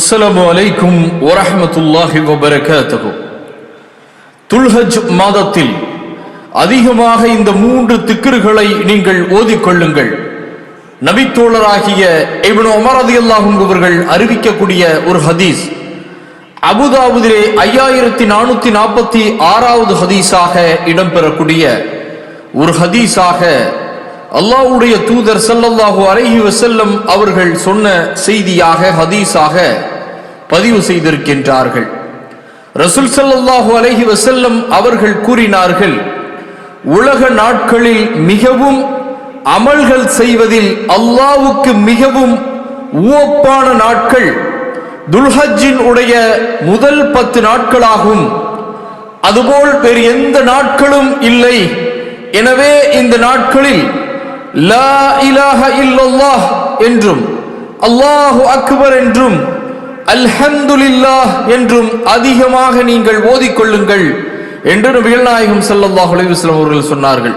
அஸ்ஸலாமு அலைக்கும் வரஹ்மத்துல்லாஹி வபரகாத்துஹு. துல்ஹஜ் மாதத்தில் அதிகமாக இந்த மூன்று திக்கர்களை நீங்கள் ஓதிக்கொள்ளுங்கள். நபித்தோழராகிய இவன் அமரதி அல்லாஹும் அவர்கள் அறிவிக்கக்கூடிய ஒரு ஹதீஸ் அபுதாபுதிலே ஐயாயிரத்தி நானூத்தி நாற்பத்தி ஆறாவது ஹதீஸாக இடம்பெறக்கூடிய ஒரு ஹதீஸாக அல்லாவுடைய தூதர் செல்லல்லாஹு அலைஹி வசல்லம் அவர்கள் சொன்ன செய்தியாக ஹதீஸாக பதிவு செய்திருக்கின்றார்கள். ரசூல் சல்லாஹூ அலஹி வசல்லம் அவர்கள் கூறினார்கள் உலக நாட்களில் மிகவும் அமல்கள் செய்வதில் அல்லாவுக்கு மிகவும் உவப்பான நாட்கள் துல்ஹஜின் உடைய முதல் பத்து நாட்களாகும். அதுபோல் வேறு எந்த நாட்களும் இல்லை. எனவே இந்த நாட்களில் லா இலாஹ இல்லல்லாஹ் என்றும் அல்லாஹு அக்பர் என்றும் அல்ஹம்துலில்லாஹ் என்றும் அதிகமாக நீங்கள் ஓதிக்கொள்ளுங்கள் என்று நபிகள் நாயகம் ஸல்லல்லாஹு அலைஹி அவர்கள் சொன்னார்கள்.